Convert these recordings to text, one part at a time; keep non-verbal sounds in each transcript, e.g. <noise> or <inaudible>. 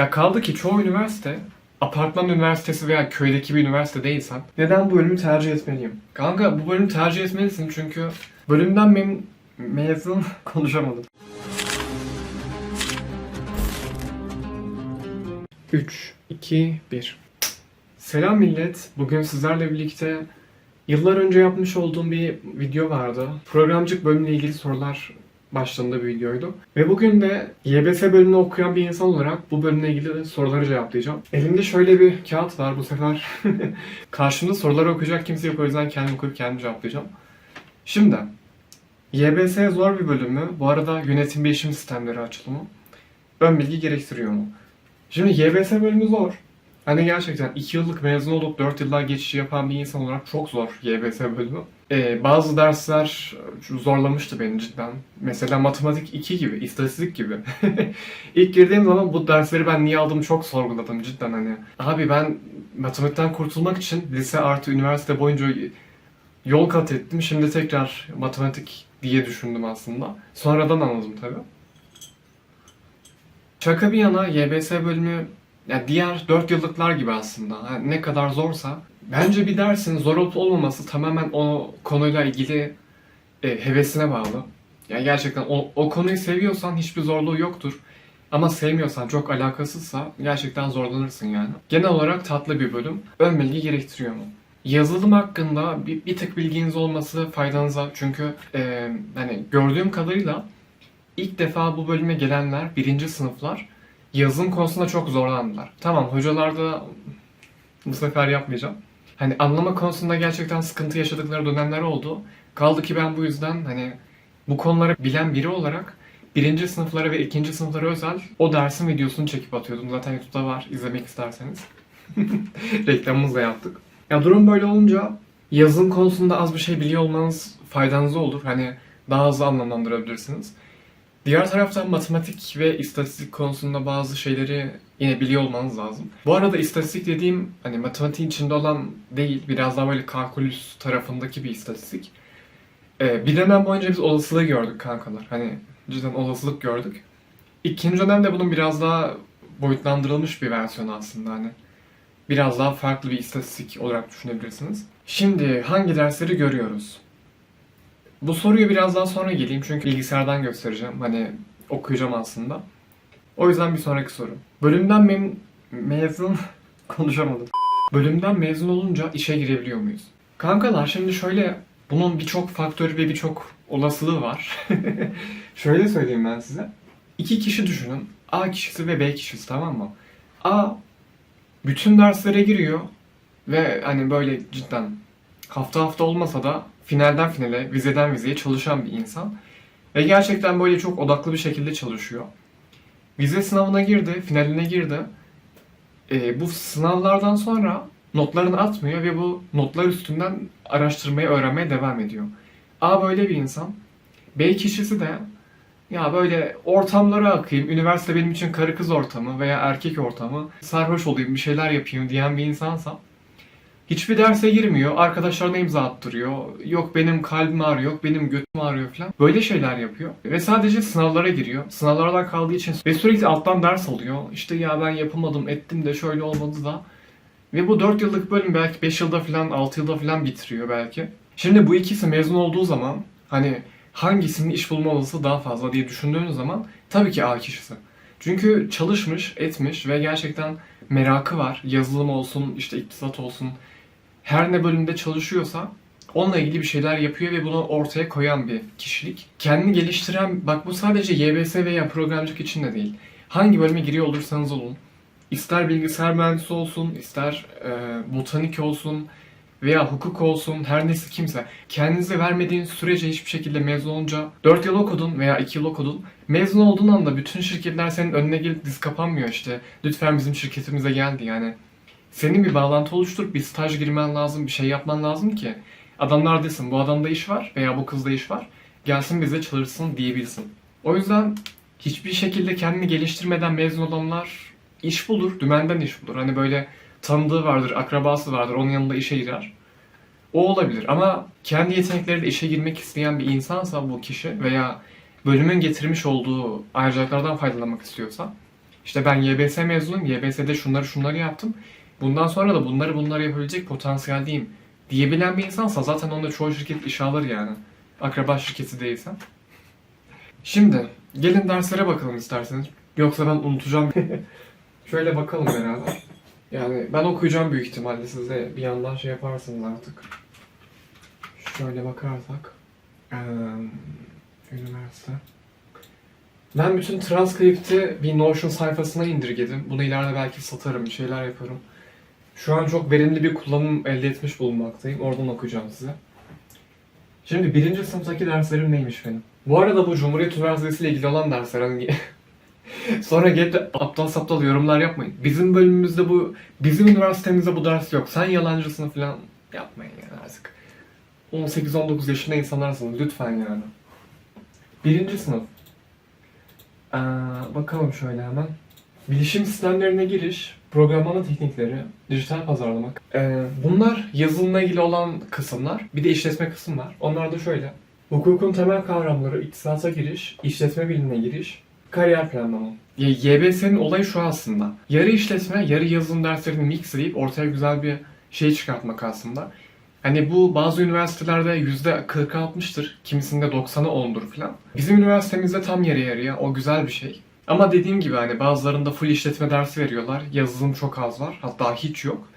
Ya kaldı ki çoğu üniversite apartman üniversitesi veya köydeki bir üniversite değilsen neden bu bölümü tercih etmeliyim? Kanka bu bölümü tercih etmelisin çünkü bölümden mem mezun <laughs> konuşamadım. 3, 2, 1. Selam millet. Bugün sizlerle birlikte yıllar önce yapmış olduğum bir video vardı. Programcılık bölümüyle ilgili sorular başlığında bir videoydu. Ve bugün de YBS bölümünü okuyan bir insan olarak bu bölümle ilgili soruları cevaplayacağım. Elimde şöyle bir kağıt var bu sefer. <laughs> Karşımda soruları okuyacak kimse yok o yüzden kendim okuyup kendim cevaplayacağım. Şimdi YBS zor bir bölüm mü? Bu arada yönetim bilişim sistemleri açılımı. Ön bilgi gerektiriyor mu? Şimdi YBS bölümü zor. Hani gerçekten 2 yıllık mezun olup 4 yıllar geçiş yapan bir insan olarak çok zor YBS bölümü. Ee, bazı dersler zorlamıştı beni cidden. Mesela matematik 2 gibi, istatistik gibi. <laughs> İlk girdiğim zaman bu dersleri ben niye aldım çok sorguladım cidden hani. Abi ben matematikten kurtulmak için lise artı üniversite boyunca yol kat ettim. Şimdi tekrar matematik diye düşündüm aslında. Sonradan anladım tabii. Şaka bir yana YBS bölümü yani diğer 4 yıllıklar gibi aslında. Yani ne kadar zorsa bence bir dersin zor olup olmaması tamamen o konuyla ilgili e, hevesine bağlı. Yani gerçekten o, o konuyu seviyorsan hiçbir zorluğu yoktur. Ama sevmiyorsan çok alakasızsa gerçekten zorlanırsın yani. Genel olarak tatlı bir bölüm. Ön bilgi gerektiriyor mu? Yazılım hakkında bir, bir tık bilginiz olması faydanıza. Çünkü e, hani gördüğüm kadarıyla ilk defa bu bölüme gelenler, birinci sınıflar yazılım konusunda çok zorlandılar. Tamam hocalar da bu sefer yapmayacağım. Hani anlama konusunda gerçekten sıkıntı yaşadıkları dönemler oldu. Kaldı ki ben bu yüzden hani bu konuları bilen biri olarak birinci sınıflara ve ikinci sınıflara özel o dersin videosunu çekip atıyordum. Zaten YouTube'da var izlemek isterseniz. <laughs> Reklamımızı da yaptık. Ya durum böyle olunca yazılım konusunda az bir şey biliyor olmanız faydanıza olur. Hani daha hızlı anlamlandırabilirsiniz. Diğer taraftan matematik ve istatistik konusunda bazı şeyleri yine biliyor olmanız lazım. Bu arada istatistik dediğim hani matematiğin içinde olan değil, biraz daha böyle kalkülüs tarafındaki bir istatistik. Ee, bir dönem boyunca biz olasılığı gördük kankalar. Hani cidden olasılık gördük. İkinci dönemde bunun biraz daha boyutlandırılmış bir versiyonu aslında hani. Biraz daha farklı bir istatistik olarak düşünebilirsiniz. Şimdi hangi dersleri görüyoruz? Bu soruyu biraz daha sonra geleyim çünkü bilgisayardan göstereceğim. Hani okuyacağım aslında. O yüzden bir sonraki soru. Bölümden mem mezun <laughs> konuşamadım. Bölümden mezun olunca işe girebiliyor muyuz? Kankalar şimdi şöyle bunun birçok faktörü ve birçok olasılığı var. <laughs> şöyle söyleyeyim ben size. İki kişi düşünün. A kişisi ve B kişisi tamam mı? A bütün derslere giriyor ve hani böyle cidden hafta hafta olmasa da finalden finale, vizeden vizeye çalışan bir insan. Ve gerçekten böyle çok odaklı bir şekilde çalışıyor. Vize sınavına girdi, finaline girdi. Ee, bu sınavlardan sonra notlarını atmıyor ve bu notlar üstünden araştırmayı, öğrenmeye devam ediyor. A böyle bir insan. B kişisi de ya böyle ortamlara akayım, üniversite benim için karı kız ortamı veya erkek ortamı, sarhoş olayım, bir şeyler yapayım diyen bir insansa Hiçbir derse girmiyor. Arkadaşlarına imza attırıyor. Yok benim kalbim ağrıyor, yok benim götüm ağrıyor falan. Böyle şeyler yapıyor. Ve sadece sınavlara giriyor. Sınavlardan kaldığı için ve sürekli alttan ders alıyor. İşte ya ben yapamadım, ettim de şöyle olmadı da. Ve bu 4 yıllık bölüm belki 5 yılda falan, 6 yılda falan bitiriyor belki. Şimdi bu ikisi mezun olduğu zaman hani hangisinin iş bulma olasılığı daha fazla diye düşündüğünüz zaman tabii ki A kişisi. Çünkü çalışmış, etmiş ve gerçekten merakı var. Yazılım olsun, işte iktisat olsun, her ne bölümde çalışıyorsa onunla ilgili bir şeyler yapıyor ve bunu ortaya koyan bir kişilik. Kendini geliştiren, bak bu sadece YBS veya programcılık için de değil. Hangi bölüme giriyor olursanız olun. İster bilgisayar mühendisi olsun, ister e, botanik olsun veya hukuk olsun, her neyse kimse. Kendinize vermediğin sürece hiçbir şekilde mezun olunca 4 yıl okudun veya 2 yıl okudun. Mezun olduğun anda bütün şirketler senin önüne gelip diz kapanmıyor işte. Lütfen bizim şirketimize geldi yani. Senin bir bağlantı oluşturup bir staj girmen lazım, bir şey yapman lazım ki adamlar desin bu adamda iş var veya bu kızda iş var. Gelsin bize çalışsın diyebilsin. O yüzden hiçbir şekilde kendini geliştirmeden mezun olanlar iş bulur, dümenden iş bulur. Hani böyle tanıdığı vardır, akrabası vardır, onun yanında işe girer. O olabilir ama kendi yetenekleriyle işe girmek isteyen bir insansa bu kişi veya bölümün getirmiş olduğu ayrıcalıklardan faydalanmak istiyorsa İşte ben YBS mezunuyum. YBS'de şunları şunları yaptım. Bundan sonra da bunları bunları yapabilecek potansiyeldeyim diyebilen bir insansa zaten onda çoğu şirket işe alır yani. Akraba şirketi değilsen. Şimdi gelin derslere bakalım isterseniz. Yoksa ben unutacağım. <laughs> Şöyle bakalım beraber. Yani ben okuyacağım büyük ihtimalle siz de bir yandan şey yaparsınız artık. Şöyle bakarsak. Eee, üniversite. Ben bütün transkripti bir Notion sayfasına indirgedim. Bunu ileride belki satarım, bir şeyler yaparım. Şu an çok verimli bir kullanım elde etmiş bulunmaktayım. Oradan okuyacağım size. Şimdi birinci sınıftaki derslerim neymiş benim? Bu arada bu Cumhuriyet Üniversitesi ile ilgili olan dersler hani <laughs> Sonra gelip de aptal saptal yorumlar yapmayın. Bizim bölümümüzde bu, bizim üniversitemizde bu ders yok. Sen yalancısın falan yapmayın yani artık. 18-19 yaşında insanlarsınız lütfen yani. Birinci sınıf. Ee, bakalım şöyle hemen. Bilişim sistemlerine giriş, programlama teknikleri, dijital pazarlamak. Ee, bunlar yazılımla ilgili olan kısımlar. Bir de işletme kısım var. Onlar da şöyle. Hukukun temel kavramları, iktisata giriş, işletme bilimine giriş, kariyer planlama. Ya, YBS'nin olayı şu aslında. Yarı işletme, yarı yazılım derslerini mixleyip ortaya güzel bir şey çıkartmak aslında. Hani bu bazı üniversitelerde yüzde 40-60'tır, kimisinde 90'a 10'dur falan. Bizim üniversitemizde tam yarı yarıya, o güzel bir şey. Ama dediğim gibi hani bazılarında full işletme dersi veriyorlar, yazılım çok az var, hatta hiç yok.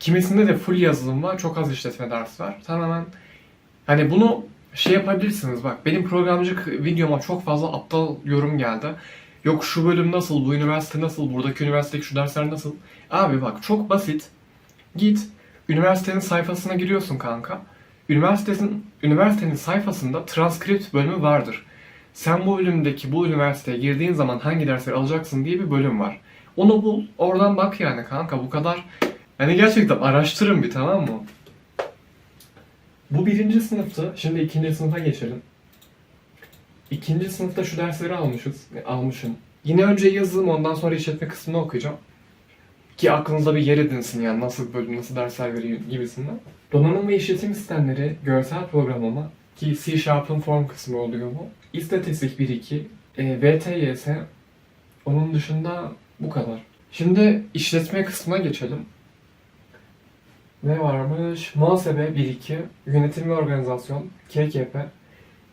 Kimisinde de full yazılım var, çok az işletme dersi var. Tamamen hani bunu şey yapabilirsiniz bak benim programcılık videoma çok fazla aptal yorum geldi. Yok şu bölüm nasıl, bu üniversite nasıl, buradaki üniversitedeki şu dersler nasıl? Abi bak çok basit. Git üniversitenin sayfasına giriyorsun kanka. Üniversitenin, üniversitenin sayfasında transkript bölümü vardır. Sen bu bölümdeki bu üniversiteye girdiğin zaman hangi dersleri alacaksın diye bir bölüm var. Onu bul, oradan bak yani kanka bu kadar. Yani gerçekten araştırın bir tamam mı? Bu birinci sınıftı. Şimdi ikinci sınıfa geçelim. İkinci sınıfta şu dersleri almışız. Almışım. Yine önce yazılım ondan sonra işletme kısmını okuyacağım. Ki aklınızda bir yer edinsin yani nasıl bölüm, nasıl dersler veriyor gibisinden. Donanım ve işletim sistemleri, görsel programlama ki C Sharp'ın form kısmı oluyor bu. İstatistik 1-2, e, VTYS, onun dışında bu kadar. Şimdi işletme kısmına geçelim. Ne varmış? Muhasebe 1-2, yönetim ve organizasyon, KKP.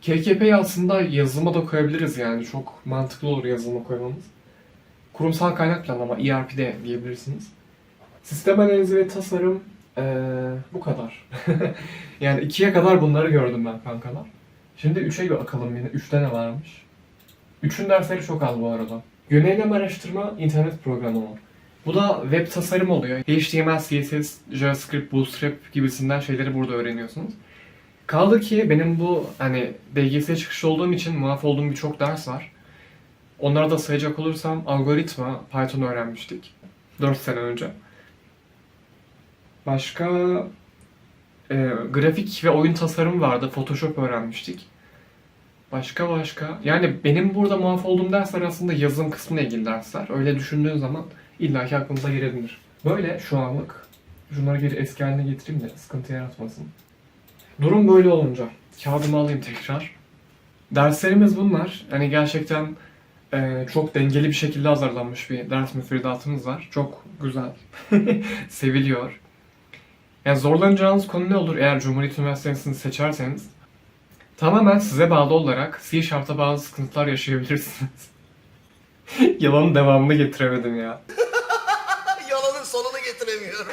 KKP'yi aslında yazılıma da koyabiliriz yani. Çok mantıklı olur yazılıma koymamız. Kurumsal kaynak planlama, ERP'de diyebilirsiniz. Sistem analizi ve tasarım eee, bu kadar. <laughs> yani ikiye kadar bunları gördüm ben kankalar. Şimdi üçe bakalım yine. Üçte ne varmış? Üçün dersleri çok az bu arada. Yönelim araştırma, internet programlama. Bu da web tasarım oluyor. HTML, CSS, JavaScript, Bootstrap gibisinden şeyleri burada öğreniyorsunuz. Kaldı ki benim bu hani DGS çıkışlı olduğum için muaf olduğum birçok ders var. Onlara da sayacak olursam algoritma, Python öğrenmiştik. 4 sene önce. Başka e, grafik ve oyun tasarım vardı. Photoshop öğrenmiştik. Başka başka. Yani benim burada muaf olduğum dersler aslında yazılım kısmına ilgili dersler. Öyle düşündüğün zaman illaki aklınıza girebilir. Böyle şu anlık. Şunları geri eski haline getireyim de sıkıntı yaratmasın. Durum böyle olunca kağıdımı alayım tekrar. Derslerimiz bunlar. Hani gerçekten e, çok dengeli bir şekilde hazırlanmış bir ders müfredatımız var. Çok güzel. <laughs> Seviliyor. Yani zorlanacağınız konu ne olur eğer Cumhuriyet Üniversitesi'ni seçerseniz? Tamamen size bağlı olarak C Sharp'ta bazı sıkıntılar yaşayabilirsiniz. <laughs> Yalanın devamını getiremedim ya. <laughs> Yalanın sonunu getiremiyorum.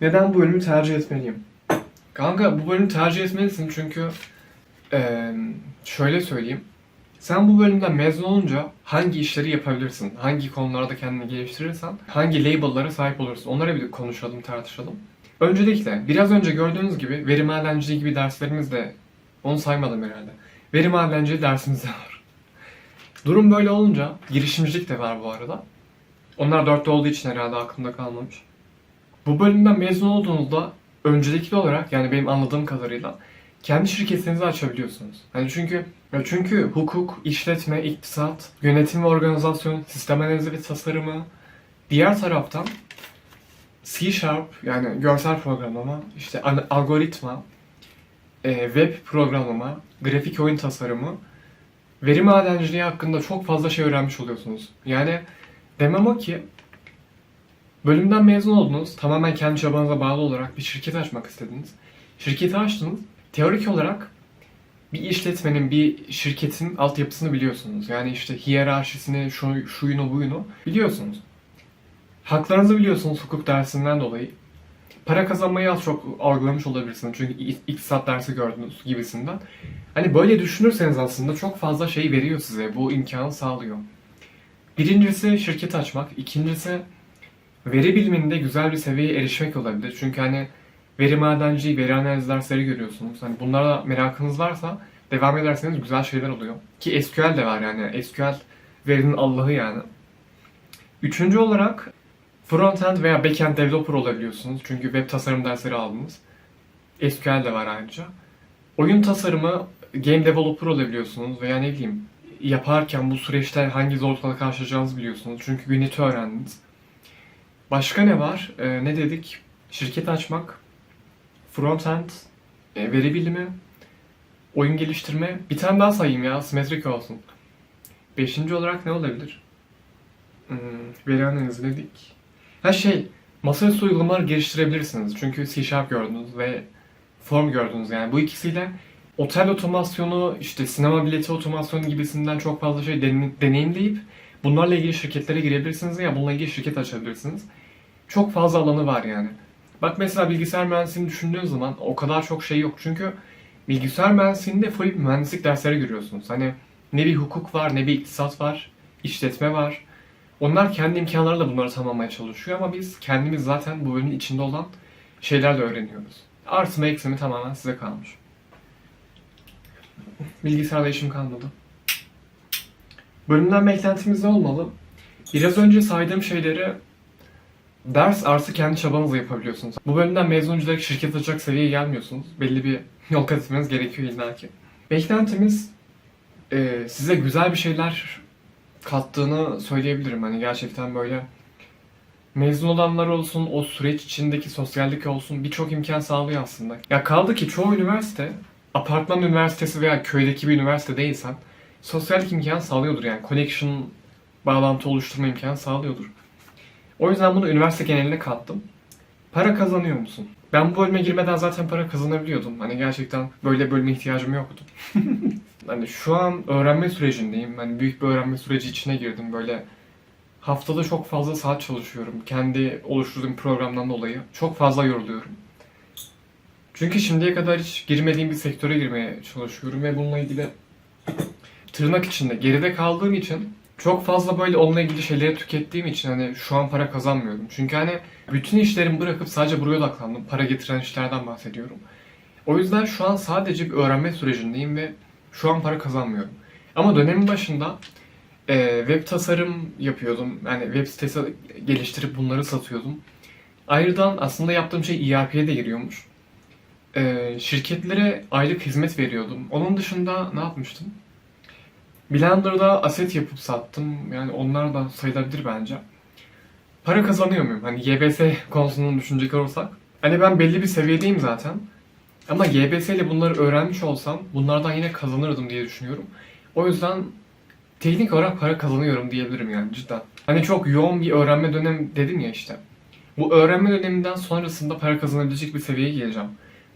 Neden bu bölümü tercih etmeliyim? Kanka bu bölümü tercih etmelisin çünkü eee, şöyle söyleyeyim. Sen bu bölümden mezun olunca hangi işleri yapabilirsin? Hangi konularda kendini geliştirirsen hangi label'lara sahip olursun? Onlara bir konuşalım, tartışalım. Öncelikle biraz önce gördüğünüz gibi veri madenciliği gibi derslerimiz de onu saymadım herhalde. Veri madenciliği dersimiz de var. Durum böyle olunca girişimcilik de var bu arada. Onlar dörtte olduğu için herhalde aklımda kalmamış. Bu bölümden mezun olduğunuzda öncelikli olarak yani benim anladığım kadarıyla kendi şirketinizi açabiliyorsunuz. Yani çünkü çünkü hukuk, işletme, iktisat, yönetim ve organizasyon, sistem analizi ve tasarımı diğer taraftan C Sharp yani görsel programlama, işte algoritma, e, web programlama, grafik oyun tasarımı, veri madenciliği hakkında çok fazla şey öğrenmiş oluyorsunuz. Yani demem o ki bölümden mezun oldunuz, tamamen kendi çabanıza bağlı olarak bir şirket açmak istediniz. Şirketi açtınız, teorik olarak bir işletmenin, bir şirketin altyapısını biliyorsunuz. Yani işte hiyerarşisini, şu, şuyunu, buyunu biliyorsunuz. Haklarınızı biliyorsunuz hukuk dersinden dolayı. Para kazanmayı az çok algılamış olabilirsiniz. Çünkü ik- iktisat dersi gördünüz gibisinden. Hani böyle düşünürseniz aslında çok fazla şey veriyor size. Bu imkanı sağlıyor. Birincisi şirket açmak. ikincisi veri biliminde güzel bir seviyeye erişmek olabilir. Çünkü hani veri madenciliği, veri analiz dersleri görüyorsunuz. Hani bunlara merakınız varsa devam ederseniz güzel şeyler oluyor. Ki SQL de var yani. SQL verinin Allah'ı yani. Üçüncü olarak frontend veya backend developer olabiliyorsunuz. Çünkü web tasarım dersleri aldınız. SQL de var ayrıca. Oyun tasarımı game developer olabiliyorsunuz veya ne bileyim yaparken bu süreçte hangi zorluklarla karşılaşacağınızı biliyorsunuz. Çünkü Unity öğrendiniz. Başka ne var? Ee, ne dedik? Şirket açmak, frontend, e, veri bilimi, oyun geliştirme. Bir tane daha sayayım ya, simetrik olsun. Beşinci olarak ne olabilir? Hmm, veri analizi dedik. Ha şey, masaüstü uygulamalar geliştirebilirsiniz. Çünkü C Sharp gördünüz ve Form gördünüz yani. Bu ikisiyle otel otomasyonu, işte sinema bileti otomasyonu gibisinden çok fazla şey den- deneyimleyip bunlarla ilgili şirketlere girebilirsiniz ya bununla ilgili şirket açabilirsiniz. Çok fazla alanı var yani. Bak mesela bilgisayar mühendisliğini düşündüğün zaman o kadar çok şey yok. Çünkü bilgisayar mühendisliğinde full mühendislik dersleri görüyorsunuz. Hani ne bir hukuk var, ne bir iktisat var, işletme var. Onlar kendi imkanlarıyla bunları tamamlamaya çalışıyor ama biz kendimiz zaten bu bölümün içinde olan şeylerle öğreniyoruz. Artı mı eksi tamamen size kalmış. Bilgisayarla işim kalmadı. Bölümden beklentimiz ne olmalı? Biraz önce saydığım şeyleri ders artı kendi çabanızla yapabiliyorsunuz. Bu bölümden mezun direkt şirket açacak seviyeye gelmiyorsunuz. Belli bir yol kat etmeniz gerekiyor illa ki. Beklentimiz e, size güzel bir şeyler kattığını söyleyebilirim. Hani gerçekten böyle mezun olanlar olsun, o süreç içindeki sosyallik olsun birçok imkan sağlıyor aslında. Ya kaldı ki çoğu üniversite apartman üniversitesi veya köydeki bir üniversite değilsen sosyallik imkanı sağlıyordur yani. Connection, bağlantı oluşturma imkanı sağlıyordur. O yüzden bunu üniversite geneline kattım. Para kazanıyor musun? Ben bu bölüme girmeden zaten para kazanabiliyordum. Hani gerçekten böyle bölüme ihtiyacım yoktu. <laughs> hani şu an öğrenme sürecindeyim. Hani büyük bir öğrenme süreci içine girdim. Böyle haftada çok fazla saat çalışıyorum. Kendi oluşturduğum programdan dolayı. Çok fazla yoruluyorum. Çünkü şimdiye kadar hiç girmediğim bir sektöre girmeye çalışıyorum ve bununla ilgili tırnak içinde geride kaldığım için çok fazla böyle onunla ilgili şeyleri tükettiğim için hani şu an para kazanmıyorum. Çünkü hani bütün işlerimi bırakıp sadece buraya odaklandım. Para getiren işlerden bahsediyorum. O yüzden şu an sadece bir öğrenme sürecindeyim ve şu an para kazanmıyorum. Ama dönemin başında e, web tasarım yapıyordum. Yani web sitesi geliştirip bunları satıyordum. Ayrıca aslında yaptığım şey ERP'ye de giriyormuş. E, şirketlere aylık hizmet veriyordum. Onun dışında ne yapmıştım? Blender'da aset yapıp sattım. Yani onlar da sayılabilir bence. Para kazanıyor muyum? Hani YBS konusundan düşünecek olursak. Hani ben belli bir seviyedeyim zaten. Ama YBS ile bunları öğrenmiş olsam bunlardan yine kazanırdım diye düşünüyorum. O yüzden teknik olarak para kazanıyorum diyebilirim yani cidden. Hani çok yoğun bir öğrenme dönem dedim ya işte. Bu öğrenme döneminden sonrasında para kazanabilecek bir seviyeye geleceğim.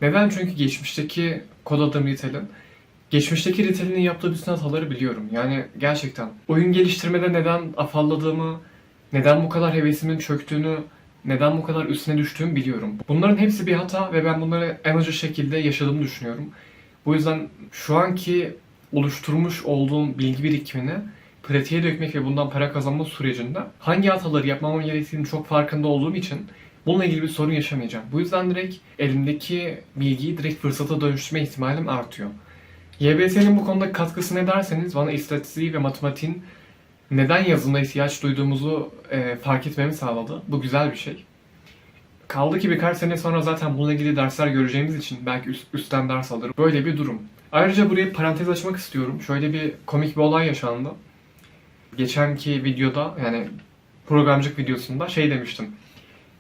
Neden? Çünkü geçmişteki kod adım Retail'in geçmişteki Retail'in yaptığı bütün hataları biliyorum. Yani gerçekten oyun geliştirmede neden afalladığımı, neden bu kadar hevesimin çöktüğünü, neden bu kadar üstüne düştüğümü biliyorum. Bunların hepsi bir hata ve ben bunları en acı şekilde yaşadığımı düşünüyorum. Bu yüzden şu anki oluşturmuş olduğum bilgi birikimini pratiğe dökmek ve bundan para kazanma sürecinde hangi hataları yapmamam gerektiğini çok farkında olduğum için bununla ilgili bir sorun yaşamayacağım. Bu yüzden direkt elimdeki bilgiyi direkt fırsata dönüştürme ihtimalim artıyor. YBS'nin bu konuda katkısı ne derseniz bana istatistiği ve matematiğin neden yazılma ihtiyaç duyduğumuzu e, fark etmemi sağladı. Bu güzel bir şey. Kaldı ki birkaç sene sonra zaten bununla ilgili dersler göreceğimiz için belki üst, üstten ders alırım. Böyle bir durum. Ayrıca buraya parantez açmak istiyorum. Şöyle bir komik bir olay yaşandı. Geçenki videoda yani programcılık videosunda şey demiştim.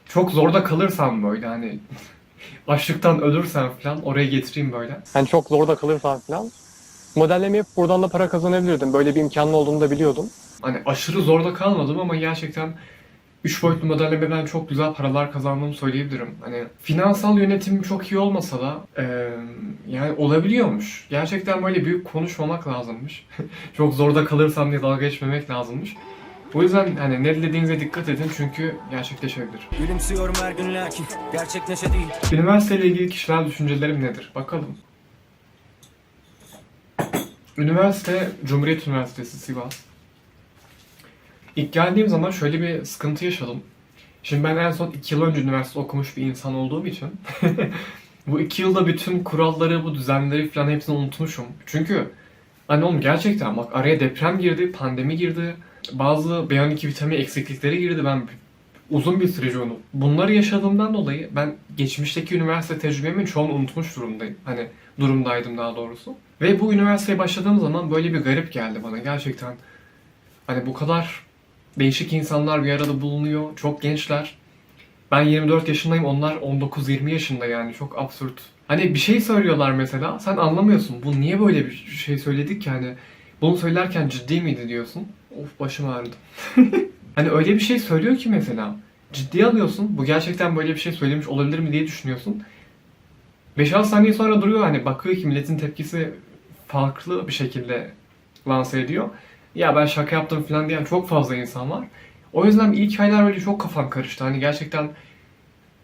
Çok zorda kalırsam böyle hani açlıktan ölürsen falan oraya getireyim böyle. Yani çok zorda kalırsan falan. Modelleme yapıp buradan da para kazanabilirdim. Böyle bir imkanın olduğunu da biliyordum. Hani aşırı zorda kalmadım ama gerçekten 3 boyutlu modellemeden çok güzel paralar kazandığımı söyleyebilirim. Hani finansal yönetimim çok iyi olmasa da eee, yani olabiliyormuş. Gerçekten böyle büyük konuşmamak lazımmış. <laughs> çok zorda kalırsam diye dalga geçmemek lazımmış. O yüzden hani ne dediğinize dikkat edin çünkü gerçekleşebilir. Gülümsüyorum her gün lakin gerçek neşe değil Üniversiteyle ilgili kişisel düşüncelerim nedir? Bakalım. Üniversite, Cumhuriyet Üniversitesi Sivas. İlk geldiğim zaman şöyle bir sıkıntı yaşadım. Şimdi ben en son 2 yıl önce üniversite okumuş bir insan olduğum için <laughs> bu 2 yılda bütün kuralları, bu düzenleri falan hepsini unutmuşum. Çünkü hani oğlum gerçekten bak araya deprem girdi, pandemi girdi, bazı B12 vitamini eksiklikleri girdi. Ben uzun bir süreci onu. Bunları yaşadığımdan dolayı ben geçmişteki üniversite tecrübemin çoğunu unutmuş durumdayım. Hani durumdaydım daha doğrusu. Ve bu üniversiteye başladığım zaman böyle bir garip geldi bana gerçekten. Hani bu kadar değişik insanlar bir arada bulunuyor. Çok gençler. Ben 24 yaşındayım. Onlar 19-20 yaşında yani. Çok absürt. Hani bir şey söylüyorlar mesela. Sen anlamıyorsun. Bu niye böyle bir şey söyledik ki hani. Bunu söylerken ciddi miydi diyorsun. Of başım ağrıdı. <laughs> Hani öyle bir şey söylüyor ki mesela ciddiye alıyorsun. Bu gerçekten böyle bir şey söylemiş olabilir mi diye düşünüyorsun. 5-6 saniye sonra duruyor hani bakıyor ki milletin tepkisi farklı bir şekilde lanse ediyor. Ya ben şaka yaptım falan diyen çok fazla insan var. O yüzden ilk aylar böyle çok kafam karıştı. Hani gerçekten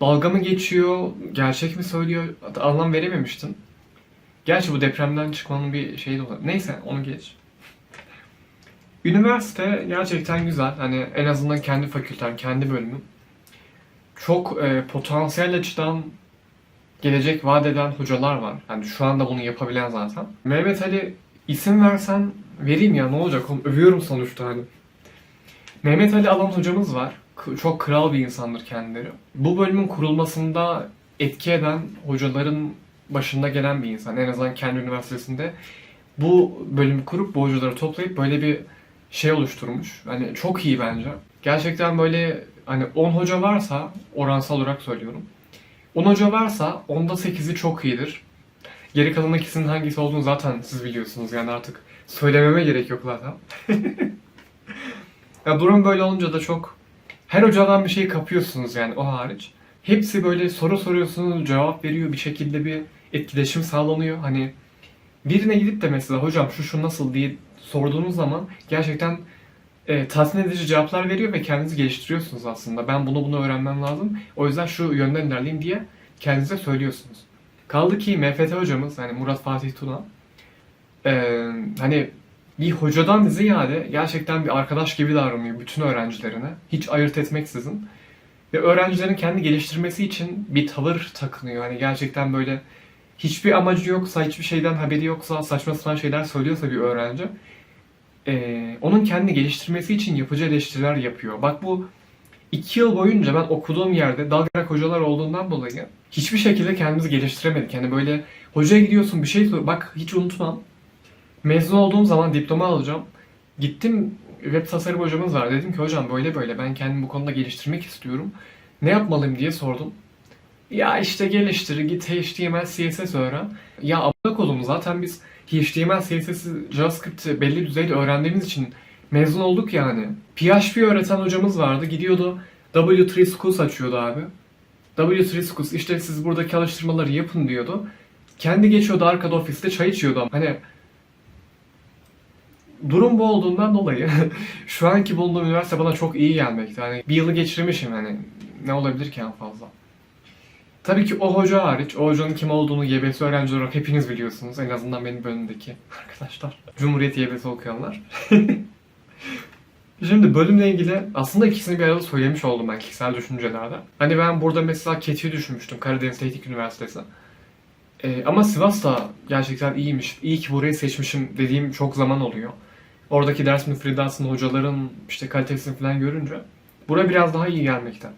dalga mı geçiyor, gerçek mi söylüyor anlam verememiştim. Gerçi bu depremden çıkmanın bir şeyi de olabilir. Neyse onu geç. Üniversite gerçekten güzel. Hani en azından kendi fakültem, kendi bölümüm. Çok e, potansiyel açıdan gelecek vaat eden hocalar var. Hani şu anda bunu yapabilen zaten. Mehmet Ali isim versen vereyim ya ne olacak oğlum övüyorum sonuçta hani. Mehmet Ali Alan hocamız var. Çok kral bir insandır kendileri. Bu bölümün kurulmasında etki eden hocaların başında gelen bir insan. En azından kendi üniversitesinde bu bölümü kurup bu hocaları toplayıp böyle bir şey oluşturmuş. Hani çok iyi bence. Gerçekten böyle hani 10 hoca varsa oransal olarak söylüyorum. 10 hoca varsa onda 8'i çok iyidir. Geri kalan ikisinin hangisi olduğunu zaten siz biliyorsunuz yani artık söylememe gerek yok zaten. <laughs> ya durum böyle olunca da çok her hocadan bir şey kapıyorsunuz yani o hariç. Hepsi böyle soru soruyorsunuz, cevap veriyor bir şekilde bir etkileşim sağlanıyor. Hani birine gidip de mesela hocam şu şu nasıl diye sorduğunuz zaman gerçekten e, tatmin edici cevaplar veriyor ve kendinizi geliştiriyorsunuz aslında. Ben bunu bunu öğrenmem lazım. O yüzden şu yönden ilerleyeyim diye kendinize söylüyorsunuz. Kaldı ki MFT hocamız hani Murat Fatih Tuna e, hani bir hocadan ziyade gerçekten bir arkadaş gibi davranıyor bütün öğrencilerine. Hiç ayırt etmeksizin. Ve öğrencilerin kendi geliştirmesi için bir tavır takınıyor. Hani gerçekten böyle hiçbir amacı yoksa, hiçbir şeyden haberi yoksa, saçma sapan şeyler söylüyorsa bir öğrenci eee, onun kendi geliştirmesi için yapıcı eleştiriler yapıyor. Bak bu iki yıl boyunca ben okuduğum yerde dalgarak hocalar olduğundan dolayı hiçbir şekilde kendimizi geliştiremedik. Yani böyle hocaya gidiyorsun bir şey sor. Bak hiç unutmam. Mezun olduğum zaman diploma alacağım. Gittim web tasarım hocamız var. Dedim ki hocam böyle böyle ben kendimi bu konuda geliştirmek istiyorum. Ne yapmalıyım diye sordum. Ya işte geliştir, git HTML, CSS öğren. Ya abla kolum zaten biz HTML, CSS'i, JavaScript'i belli düzeyde öğrendiğimiz için mezun olduk yani. PHP öğreten hocamız vardı. Gidiyordu W3 Schools açıyordu abi. W3 Schools işte siz buradaki alıştırmaları yapın diyordu. Kendi geçiyordu arkada ofiste çay içiyordu. Hani durum bu olduğundan dolayı <laughs> şu anki bulunduğum üniversite bana çok iyi gelmekte. Hani bir yılı geçirmişim hani ne olabilir ki en fazla. Tabii ki o hoca hariç, o hocanın kim olduğunu YBS öğrenci olarak hepiniz biliyorsunuz. En azından benim bölümdeki <laughs> arkadaşlar. Cumhuriyet YBS okuyanlar. <laughs> Şimdi bölümle ilgili aslında ikisini bir arada söylemiş oldum ben kişisel düşüncelerde. Hani ben burada mesela KETÜ'yü düşünmüştüm. Karadeniz Teknik Üniversitesi. Ee, ama Sivas da gerçekten iyiymiş. İyi ki burayı seçmişim dediğim çok zaman oluyor. Oradaki ders müfredatını, hocaların işte kalitesini falan görünce bura biraz daha iyi gelmekte.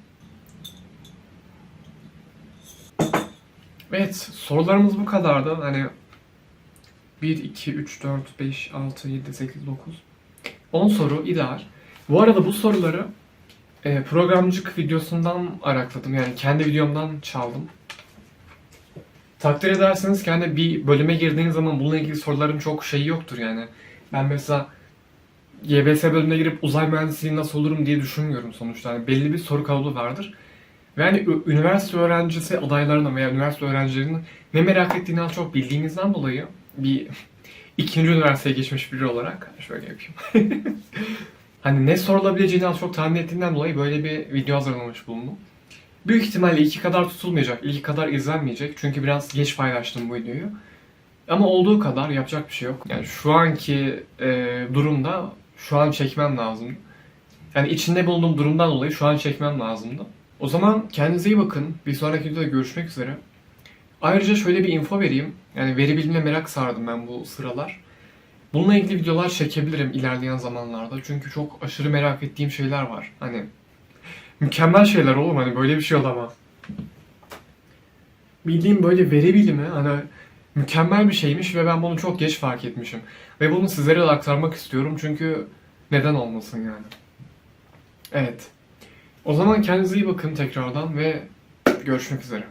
Evet, sorularımız bu kadardı. Hani 1, 2, 3, 4, 5, 6, 7, 8, 9, 10 soru ideal. Bu arada bu soruları e, programcılık videosundan arakladım. Yani kendi videomdan çaldım. Takdir ederseniz ki hani bir bölüme girdiğiniz zaman bununla ilgili soruların çok şeyi yoktur yani. Ben mesela YBS bölümüne girip uzay mühendisliği nasıl olurum diye düşünmüyorum sonuçta. Yani belli bir soru kalıbı vardır. Ü- üniversite öğrencisi adaylarının veya üniversite öğrencilerinin ne merak ettiğini az çok bildiğinizden dolayı bir <laughs> ikinci üniversiteye geçmiş biri olarak şöyle yapayım. <laughs> hani ne sorulabileceğini az çok tahmin ettiğinden dolayı böyle bir video hazırlamış bulundum. Büyük ihtimalle iki kadar tutulmayacak, ilki kadar izlenmeyecek. Çünkü biraz geç paylaştım bu videoyu. Ama olduğu kadar yapacak bir şey yok. Yani şu anki e, durumda şu an çekmem lazım. Yani içinde bulunduğum durumdan dolayı şu an çekmem lazımdı. O zaman kendinize iyi bakın. Bir sonraki videoda görüşmek üzere. Ayrıca şöyle bir info vereyim. Yani veri bilimine merak sardım ben bu sıralar. Bununla ilgili videolar çekebilirim ilerleyen zamanlarda. Çünkü çok aşırı merak ettiğim şeyler var. Hani mükemmel şeyler oğlum hani böyle bir şey olamaz. Bildiğim böyle veri bilimi hani mükemmel bir şeymiş ve ben bunu çok geç fark etmişim. Ve bunu sizlere de aktarmak istiyorum çünkü neden olmasın yani. Evet. O zaman kendinize iyi bakın tekrardan ve görüşmek üzere.